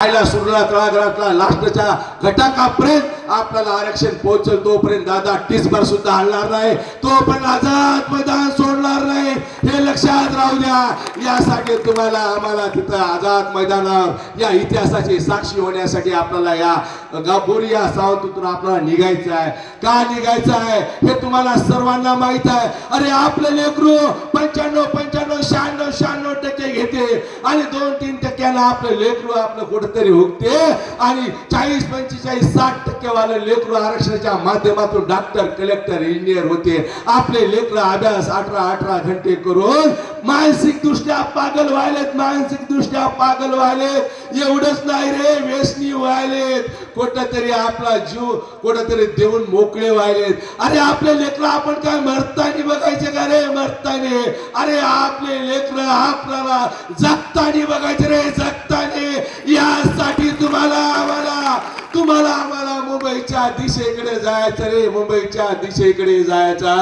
आयला सुरला तळागाळातला लास्टच्या घटकापर्यंत आपल्याला आरक्षण पोहोचल. तोपर्यंत दादा टिसभर सुद्धा हलणार नाही. तोपर्यंत आझाद मैदान सोडणार नाही. हे लक्षात राहू द्या. यासाठी तुम्हाला आम्हाला तिथं आझाद मैदानावर या इतिहासाची साक्षी होण्यासाठी आपल्याला या गाभोरी या सावंतून आपल्याला निघायचं आहे. का निघायचं आहे? हे तुम्हाला सर्वांना माहीत आहे. अरे आपलं लेकरू पंच्याण्णव पंच्याण्णव शहाण्णव शहाण्णव टक्के घेते आणि दोन तीन आपलं लेकरू आपलं कुठंतरी हुकते आणि चाळीस पंचेचाळीस साठ टक्केवाले लेकरू आरक्षणाच्या माध्यमातून डॉक्टर कलेक्टर इंजिनियर होते. आपले लेकरं अभ्यास अठरा अठरा घंटे करून मानसिक दृष्ट्या पागल व्हायलेत मानसिक दृष्ट्या पागल व्हायलेत. एवढंच नाही रे व्यसनी व्हायलेत. कुठंतरी आपला जीव कुठंतरी देऊन मोकळे व्हायलेत अरे आपले लेकरं आपण काय मरतानी बघायचे का रे? मरताने. अरे आपले लेकरं आपल्याला जगतानी बघायचे रे जगताने. यासाठी तुम्हाला आम्हाला तुम्हाला आम्हाला मुंबईच्या दिशेकडे जायचं रे मुंबईच्या दिशेकडे जायचा.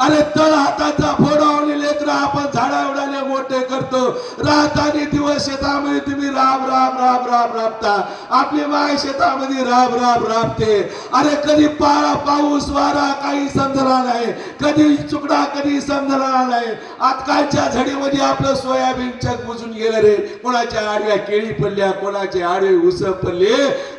अरे तळ हाताचा फोडावले लेकर आपण झाडा उडाले मोठे करतो. रात आणि दिवस शेतामध्ये तुम्ही राब राब राब राब राबता. आपली माय शेतामध्ये राब राब राबते अरे कधी पाळा पाऊस वारा काही समजला नाही. कधी चुकडा कधी समजला नाही. आजकालच्या झडीमध्ये आपलं सोयाबीन चक बुजून गेलं रे. कोणाच्या आडव्या केळी पडल्या कोणाचे आडवे उस पडले.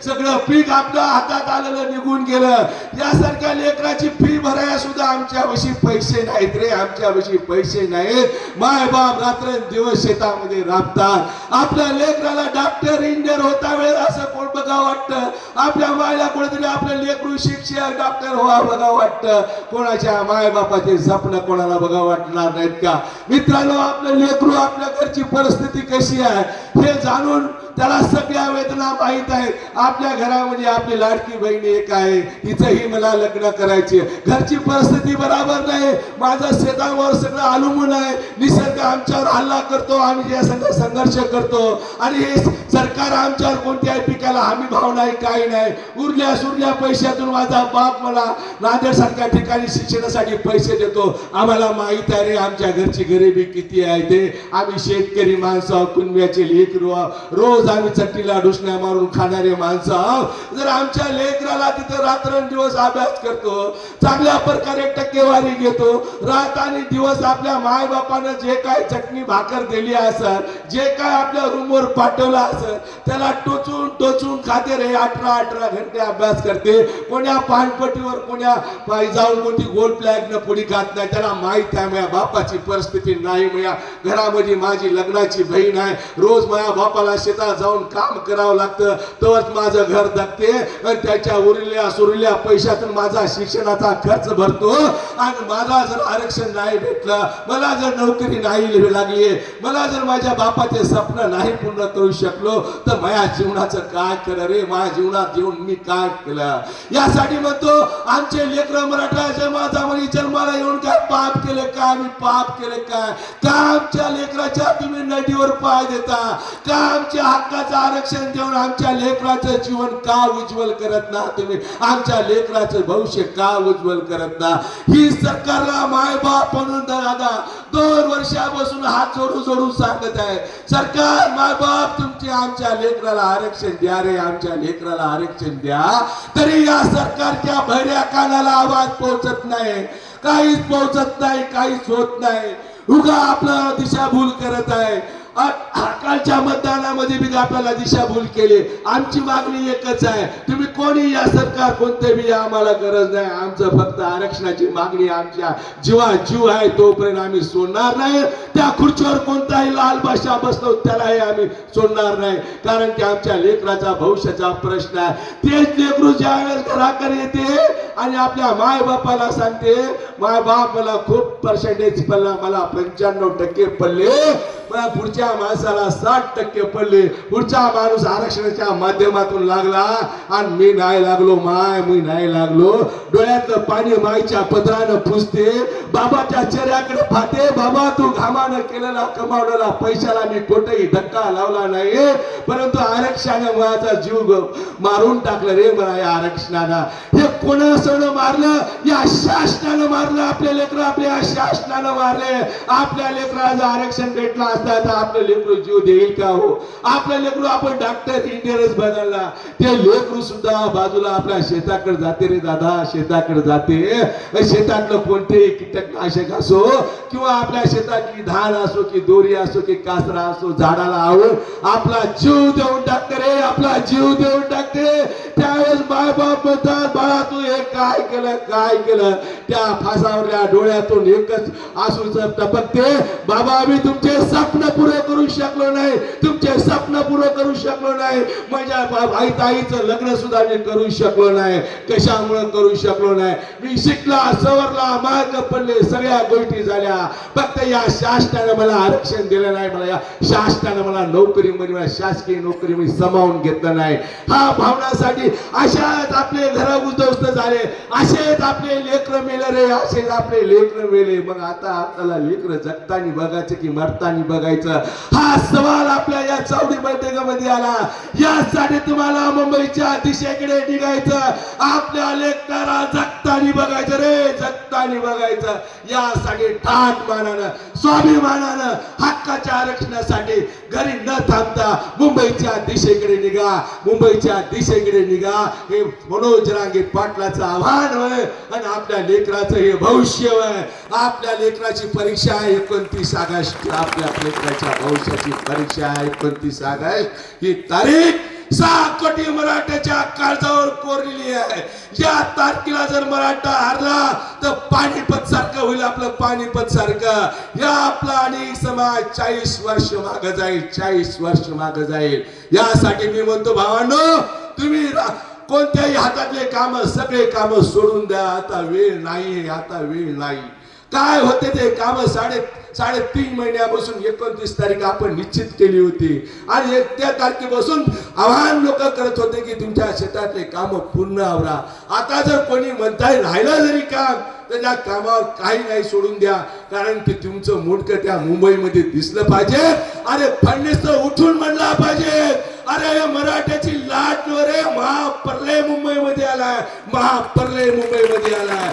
सगळं पीक आपल्या हातात आलेलं निघून गेलं. यासारख्या लेकराची फी भरायला सुद्धा आमच्या वशी पैसे नाहीत रे. आमच्या वशी पैसे नाहीत. माय बाप रात्र दिवस शेतामध्ये राबतात. आपल्या लेकराला डॉक्टर इंजिनियर होता वेळ असं कोण बघा वाटतं. आपल्या मायला कुठेतरी आपलं लेकरू शिक्षक डॉक्टर व्हा बघा वाटतं. कोणाच्या माय बापाचे स्वप्न कोणाला बघा वाटणार नाहीत का? मित्रांनो आपलं लेकरू आपल्या घरची परिस्थिती कशी आहे हे जाणून त्याला सगळ्या वेदना माहीत आहेत. आपल्या घरामध्ये आपली लाडकी बहिणी एक आहे. तिचंही मला लग्न करायचे घरची परिस्थिती बरोबर नाही. माझं शेतावर सगळं अवलंबून आहे. निसर्ग आमच्यावर हल्ला करतो. आम्ही या सगळं संघर्ष करतो. आणि हे सरकार आमच्यावर कोणत्याही पिकाला हमी भाव नाही काही नाही. उरल्या सुरल्या पैशातून माझा बाप मला नांदेडसारख्या ठिकाणी शिक्षणासाठी पैसे देतो. आम्हाला माहीत आहे रे आमच्या घरची गरिबी किती आहे ते. आम्ही शेतकरी माणसं आहोत, कुणब्याचे लेकरू रोज रोज आम्ही चट्टीला डुसण्या मारून खाणारे माणसं आहोत. जर आमच्या लेकराला तिथं रात्रंदिवस अभ्यास करतो चांगल्या प्रकारे टक्केवारी घेतो रात आणि दिवस आपल्या मायबापानं जे काय चटणी भाकर दिली असत जे काय आपल्या रूमवर पाठवलं असत त्याला टोचून टोचून खाते रे अठरा अठरा घंटे अभ्यास करते कोण्या पानपट्टीवर कोण्या जाऊन कोणती गोल प्लॅगनं पुढी खात नाही त्याला माहीत आहे माझ्या बापाची परिस्थिती नाही माझ्या घरामध्ये माझी लग्नाची बहीण आहे रोज माझ्या बापाला शेतात जाऊन काम करावं लागतं. तेव्हाच माझं घर जगते आणि त्याच्या उरल्या सुरल्या पैशातून माझा शिक्षणाचा खर्च भरतो. आणि मला जर आरक्षण नाही भेटलं मला जर नोकरी नाही लागली मला जर माझ्या बापाचे स्वप्न नाही पूर्ण करू शकलो तर माझ्या जीवनाचं काय केलं रे? माझ्या जीवनात येऊन मी काय केलं? यासाठी म्हणतो आमचे लेकर मराठा समाजामध्ये जन्माला येऊन काय पाप केले काय? मी पाप केले काय? का आमच्या लेकराच्या तुम्ही नदीवर पाय देता? का आमच्या हक्काचं आरक्षण देऊन आमच्या लेकराचं जीवन का उज्ज्वल करत ना तुम्ही? आमच्या लेकराचं भविष्य का उज्ज्वल करत ना? ही सरकारला मायबाप म्हणून दादा दोन वर्षापासून हात जोडून जोडून सांगत आहे. सरकार मायबाप तुमची आमच्या लेकराला आरक्षण द्या रे आमच्या लेकराला आरक्षण द्या. तरी या सरकारच्या भैऱ्या कानाला आवाज पोहोचत नाही. काहीच पोहोचत नाही काहीच होत नाही. उगा आपलं दिशाभूल करत आहे. कालच्या मतदानामध्ये बी आपल्याला दिशाभूल केली. आमची मागणी एकच आहे. तुम्ही कोणी या सरकार कोणते बी आम्हाला गरज नाही. आमचं फक्त आरक्षणाची मागणी आमच्या जीवा जीव आहे तोपर्यंत आम्ही सोडणार नाही. त्या खुर्चीवर कोणताही लाल भाषा बसतो त्यालाही आम्ही सोडणार नाही. कारण की आमच्या लेकराचा भविष्याचा प्रश्न आहे. तेच लेकरू ज्या वेळेस घराकडे येते आणि आपल्या माय बापाला सांगते माय बाप मला खूप पर्सेंटेज पडला मला पंच्याण्णव टक्के पडले. मला पुढच्या एका माणसाला साठ टक्के पडले. पुढचा माणूस आरक्षणाच्या माध्यमातून लागला. आणि मी नाही लागलो माय मी नाही लागलो. डोळ्यातलं पाणी माईच्या पदरानं पुसते. बाबाच्या चेहऱ्याकडे पाहते. बाबा तू घामानं केलेला कमावलेला पैशाला मी कुठेही धक्का लावला नाही परंतु आरक्षणाने मुळाचा जीव मारून टाकलं रे मला या आरक्षणाला. हे कोणासनं मारलं? या शासनानं मारलं. आपल्या लेकरं आपल्या शासनानं मारले. आपल्या लेकराचं आरक्षण भेटलं असतं तर आपलं लेकरू जीव देईल का हो? आपलं लेकरू आपण डॉक्टर इंजिनियरच बघायला ते लेकरू सुद्धा बाजूला आपल्या शेताकडे जाते रे दादा शेताकडे जाते. शेतातलं कोणतेही कीटकनाशक असो किंवा आपल्या शेतातली धान असो की दोरी असो की कासरा असो झाडाला आवड आपला जीव देऊन टाकते रे आपला जीव देऊन टाकते. त्यावेळेस माय बाप म्हणतात बाळा तू हे काय केलं काय केलं? त्या फासावरल्या डोळ्यातून एकच आसूचं टपकते बाबा आम्ही तुमचे स्वप्न पुरे करू शकलो नाही. तुमचे स्वप्न पूर्ण करू शकलो नाही. माझ्या आई ताईचं लग्न सुद्धा मी करू शकलो नाही. कशामुळे करू शकलो नाही? मी शिकला सवरला मार्ग पडले सगळ्या गोष्टी झाल्या. फक्त या शासनानं मला आरक्षण दिलं नाही. मला या शासनानं मला नोकरीमध्ये म्हणजे मला शासकीय नोकरी मी समावून घेतलं नाही. हा भावनासाठी अशाच आपले घर उद्ध्वस्त झाले. असेच आपले लेकर मेले रे. असेच आपले लेकर मेले. मग आता आपल्याला लेकर जगतानी बघायचं की मरतानी बघायचं? हा सवाल आपल्या या चावडी बैठकामध्ये आला. यासाठी तुम्हाला मुंबईच्या दिशेकडे निघायचं. आपल्या लेखकाला जगतानी बघायचं रे जगतानी बघायचं. यासाठी ठाक मानानं स्वाभिमानानं हक्काच्या आरक्षणासाठी घरी न थांबता मुंबईच्या दिशेकडे निघा. मुंबईच्या दिशेकडे निघा. हे मनोज रांगे पाटलाचं आव्हान होय. आणि आपल्या लेकराचं हे भविष्य होय. आपल्या लेकराची परीक्षा आहे एकोणतीस ऑगस्ट. आपल्या लेकराच्या भविष्याची परीक्षा आहे एकोणतीस ऑगस्ट. ही तारीख सहा कोटी मराठ्याच्या काळजावर कोरलेली आहे. या तारखेला जर मराठा हरला तर पाणीपत सारखं होईल आपलं पाणीपत सारखं. या आपला आणि समाज चाळीस वर्ष माग जाईल चाळीस वर्ष माग जाईल. यासाठी मी म्हणतो भावांनो तुम्ही कोणत्याही हातातले काम सगळे काम सोडून द्या. आता वेळ नाही आता वेळ नाही. काय होते ते काम? साडे साडेतीन महिन्यापासून एकोणतीस तारीख आपण निश्चित केली होती. आणि एक त्या तारखेपासून आव्हान लोक करत होते की तुमच्या शेतातले काम पूर्ण आवरा. आता जर कोणी म्हणताय राहिलं जरी काम तर त्या कामावर काही नाही सोडून द्या. कारण की तुमचं मुंडकं त्या मुंबईमध्ये दिसलं पाहिजे. अरे फडणीस उठून म्हणला पाहिजे. अरे या मराठ्याची लाट रे महापर्लय मुंबईमध्ये आलाय. महापर्लय मुंबईमध्ये आलाय.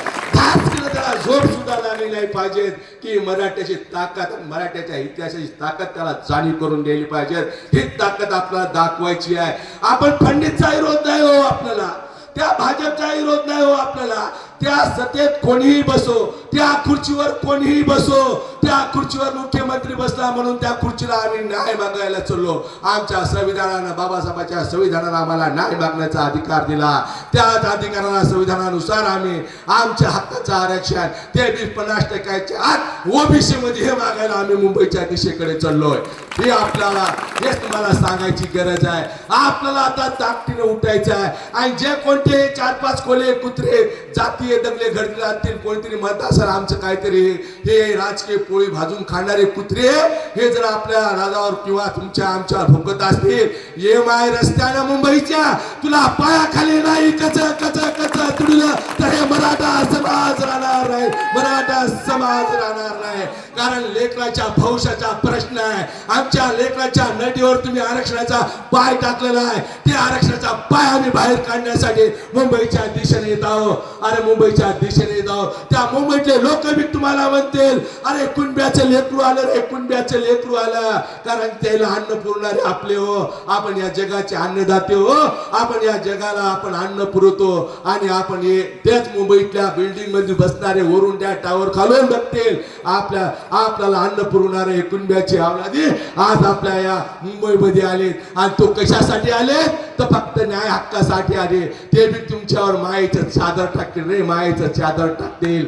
त्याला झोप सुद्धा लागली नाही पाहिजे की मराठ्याची ताकद मराठ्याच्या इतिहासाची ताकद त्याला जाणीव करून द्यायला पाहिजे. ही ताकद आपल्याला दाखवायची आहे. आपण पंडितचा विरोध नाही हो आपल्याला. त्या भाजपचा विरोध नाही हो आपल्याला. त्या सत्तेत कोणीही बसो त्या खुर्चीवर कोणीही बसो त्या खुर्चीवर मुख्यमंत्री बसला म्हणून त्या खुर्चीला आम्ही न्याय मागायला चाललो. आमच्या संविधानानं बाबासाहेबांच्या संविधानानं आम्हाला न्याय मागण्याचा अधिकार दिला. त्याच अधिकाराला संविधानानुसार आम्ही आमच्या हक्काचं आरक्षण ते बी पन्नास टक्क्याच्या आत ओबीसी मध्ये हे मागायला आम्ही मुंबईच्या दिशेकडे चाललोय. हे आपल्याला हेच तुम्हाला सांगायची गरज आहे. आपल्याला आता ताकदीने उठायचं आहे. आणि जे कोणते चार पाच कोले कुत्रे जातीय दंगले घडले असतील कोणतरी मतदार जर आमचं काहीतरी हे राजकीय पोळी भाजून खाणारे कुत्रे हे जर आपल्या राजावर किंवा तुमच्या आमच्यावर भोगत असतील ये माय रस्त्यानं मुंबईच्या तुला पायाखाली नाही कच कच कच तुडलं तर हे मराठा समाज राहणार नाही मराठा समाज राहणार नाही. कारण लेकराच्या भविष्याचा प्रश्न आहे. आमच्या लेकराच्या नदीवर तुम्ही आरक्षणाचा पाय टाकलेला आहे. ते आरक्षणाचा पाय आम्ही बाहेर काढण्यासाठी मुंबईच्या दिशेने येत आहोत. अरे मुंबईच्या दिशेने येत आहोत. त्या मुंबईतले लोक बी तुम्हाला म्हणतील अरे कुणब्याचं लेकरू आलं रे कुणब्याचं लेकरू आलं. कारण त्याला अन्न पुरणारे आपले हो. आपण या जगाचे अन्नदाते हो. आपण या जगाला आपण अन्न पुरवतो. आणि आपण हे त्याच मुंबईतल्या बिल्डिंगमध्ये बसणारे वरून त्या टावर खालून बघतील. आपल्या आपल्याला अन्न पुरवणारे कुणब्याचे आवलादी आज आपल्या या मुंबईमध्ये आले आणि तो कशासाठी आले तर फक्त न्याय हक्कासाठी आले. ते बी तुमच्यावर मायेचं चादर टाकतील. रे मायेचं चादर टाकतील.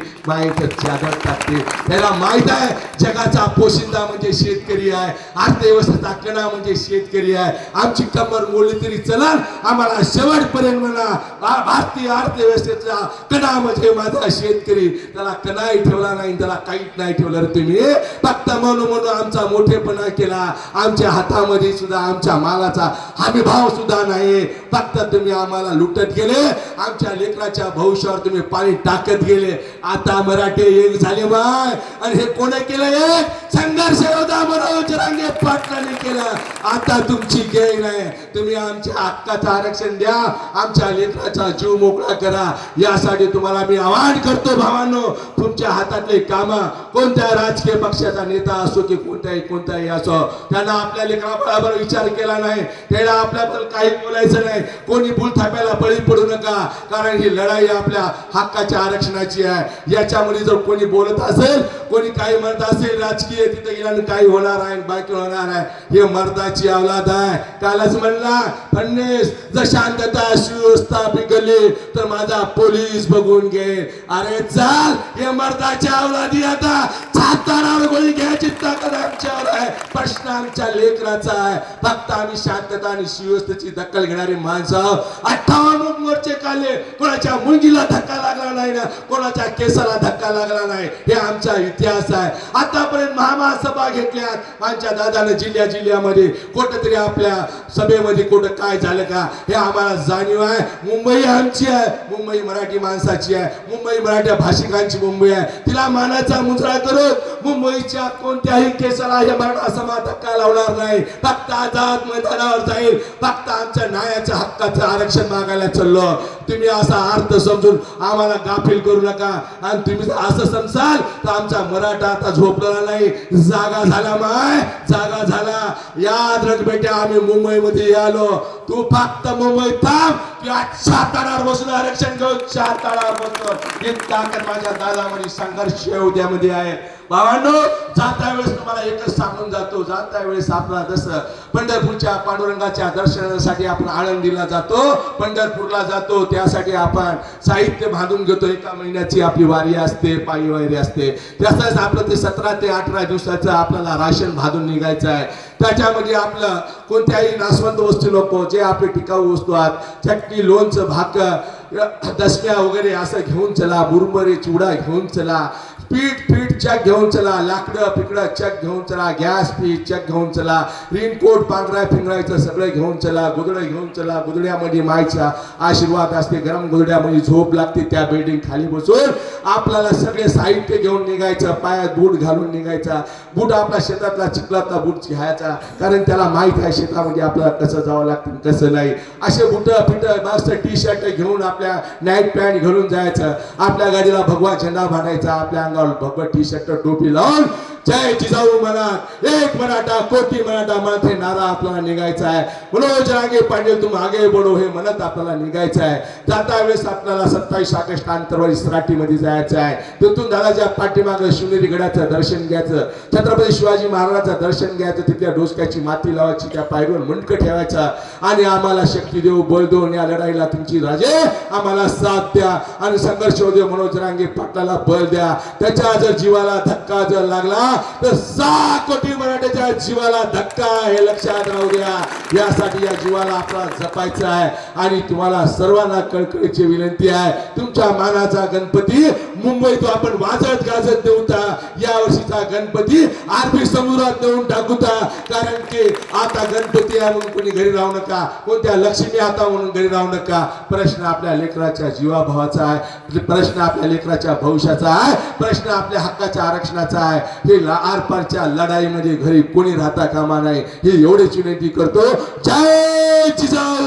मायेचं चादर टाकते त्याला माहीत आहे जगाचा पोशिंदा म्हणजे शेतकरी आहे. अर्थव्यवस्थेचा कणा म्हणजे शेतकरी आहे. आमची कमर मोडली तरी चलन. आम्हाला शेवटपर्यंत म्हणा भारतीय अर्थव्यवस्थेचा कणा म्हणजे माझा शेतकरी. त्याला कणाही ठेवला नाही त्याला काहीच नाही ठेवलं रे तुम्ही. फक्त म्हणून म्हणून आमचा मोठेपणा केला. आमच्या हातामध्ये सुद्धा आमच्या मालाचा हमी भाव सुद्धा नाही. फक्त तुम्ही आम्हाला लुटत गेले. आमच्या लेकराच्या भविष्यावर तुम्ही पाणी टाकत गेले. आता मराठे एक झाले बाय. आणि हे कोणी केलं एक संघर्ष योद्धा मनोज रांगे पाटलाने केलं. आता तुमची गेय आहे. तुम्ही आमच्या हक्काचं आरक्षण द्या. आमच्या लेकराचा जीव मोकळा करा. यासाठी तुम्हाला मी आवाहन करतो भावांनो तुमच्या हातातले काम कोणत्या राजकीय पक्षाचा नेता असो की कोणत्याही कोणताही असो त्यांना आपल्या लेकराबरोबर विचार केला नाही. त्याला आपल्याबद्दल काही बोलायचं नाही. कोणी भूल थाप्याला बळी पडू नका. कारण ही लढाई आपल्या हक्काच्या आरक्षणाची आहे. याच्या याच्यामध्ये जर कोणी बोलत असेल कोणी काही म्हणत असेल राजकीय तिथे गेल्यानं काही होणार आहे बाकी होणार आहे हे मर्दाची अवलाद आहे. कालच म्हणला फडणीस जर शांतता सुव्यवस्था बिघडली तर माझा पोलीस बघून घे. अरे चाल हे मर्दाच्या अवलादी आता. छातारावर गोळी घ्यायची ताकद आमच्यावर आहे. प्रश्न आमच्या लेकराचा आहे. फक्त आम्ही शांतता आणि सुव्यवस्थेची दखल घेणारी माणसं आहोत. अठ्ठावन्न मोर्चे काढले. कोणाच्या मुलगीला धक्का लागला नाही ना? कोणाच्या केसाला धक्का धक्का लागला नाही. हे आमचा इतिहास आहे. आतापर्यंत महामहासभा घेतल्यात. आमच्या दादानं जिल्ह्या जिल्ह्यामध्ये कुठंतरी आपल्या सभेमध्ये कुठं काय झालं का हे आम्हाला जाणीव आहे. मुंबई आमची आहे. मुंबई मराठी माणसाची आहे. मुंबई मराठी भाषिकांची मुंबई आहे. तिला मानाचा मुजरा करून मुंबईच्या कोणत्याही केसाला हे मराठा समाज धक्का लावणार नाही. फक्त आझाद मैदानावर जाईल. फक्त आमच्या न्यायाच्या हक्काचं आरक्षण मागायला चाललो. तुम्ही असा अर्थ समजून आम्हाला गाफील करू नका. आणि तुम्ही तुम्ही असं समजाल तर आमचा मराठा आता झोपलेला नाही. जागा झाला माय जागा झाला. याद रख बेट्या आम्ही मुंबईमध्ये आलो. तू फक्त मुंबईत थांब चार ताळावर बसून आरक्षण घेऊन चार ताळावर बसतो हे ताकद माझ्या दादामध्ये संघर्ष उद्यामध्ये आहे. बाबांनो जाता वेळेस तुम्हाला एकच सांगून जातो. जाता वेळेस आपला जसं पंढरपूरच्या पांडुरंगाच्या दर्शनासाठी आपण आळंदीला जातो पंढरपूरला जातो. त्यासाठी आपण साहित्य बांधून घेतो. एका महिन्याची आपली वारी असते पायी वारी असते. तसंच आपलं ते सतरा ते अठरा दिवसाचं आपल्याला राशन बांधून निघायचं आहे. त्याच्यामध्ये आपलं कोणत्याही नासवंत वस्तू नको जे आपले टिकाऊ वस्तू आहेत. चटणी लोणचं भाकर दसम्या वगैरे असं घेऊन चला मुरमरे चिवडा घेऊन चला. पीठ पीठ चेक घेऊन चला लाकडं पिकडं चेक घेऊन चला गॅस पीठ चेक घेऊन चला रेनकोट पांढऱ्या पिंगळायचं सगळं घेऊन चला गुदडं घेऊन चला गुदड्यामध्ये मायचा आशीर्वाद असते गरम गुदड्यामध्ये झोप लागते त्या बिल्डिंग खाली बसून आपल्याला सगळे साहित्य घेऊन निघायचं पायात बूट घालून निघायचा बूट आपला शेतातला चिखलातला बूट घ्यायचा कारण त्याला माहीत आहे शेतामध्ये आपल्याला कसं जावं लागतं कसं नाही. असे बुट पिट मस्त टी शर्ट घेऊन आपल्या नाईट पॅन्ट घालून जायचं आपल्या गाडीला भगवा झेंडा बांधायचा आपल्या अंगावर भगवा टी शर्ट टोपी लावून जय जिजाऊ म्हणा एक मराठा कोटी मराठा म्हणत हे नारा आपल्याला निघायचा आहे. मनोज रागे पाटील तुम आगे बोलो हे म्हणत आपल्याला निघायचं आहे. जाता वेळेस आपल्याला सत्तावीस ऑगस्ट आंतरवाडी सराटीमध्ये जायचं आहे. तिथून दादाच्या पाठीमाग शिवनेरी गडाचं दर्शन घ्यायचं. छत्रपती शिवाजी महाराजाचं दर्शन घ्यायचं. तिथल्या डोसक्याची माती लावायची त्या पायरीवर मुंडक ठेवायचा. आणि आम्हाला शक्ती देऊ बळ देऊन या लढाईला तुमची राजे आम्हाला साथ द्या. आणि संघर्ष होऊ दे मनोज रांगे पाटलाला बळ द्या. त्याच्या जर जीवाला धक्का जर लागला तर सहा कोटी मराठ्याच्या जीवाला धक्का हे लक्षात राहू द्या. यासाठी या जीवाला आपला जपायचं आहे. आणि तुम्हाला सर्वांना कळकळीची विनंती आहे. तुमच्या मानाचा गणपती मुंबईत आपण वाजत गाजत देऊता. या वर्षीचा गणपती आरबी समुद्रात नेऊन टाकूता. कारण की आता गणपती आहे म्हणून कोणी घरी राहू नका. कोणत्या लक्ष्मी आता म्हणून घरी राहू नका. प्रश्न आपल्या लेकराच्या जीवाभावाचा आहे. प्रश्न आपल्या लेकराच्या भविष्याचा आहे. प्रश्न आपल्या हक्काच्या आरक्षणाचा आहे. हे आरपारच्या लढाईमध्ये घरी कोणी राहता कामा नाही ही एवढीच विनंती करतो. जय जिजाऊ!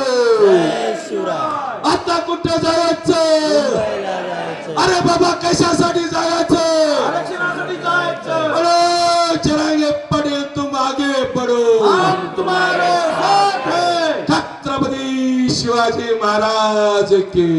आता कुठं जायचं. अरे बाबा कशासाठी जायचं? अरे चिरागे पडेल तुम आगे पडो. तुम्हारे छत्रपती शिवाजी महाराज की.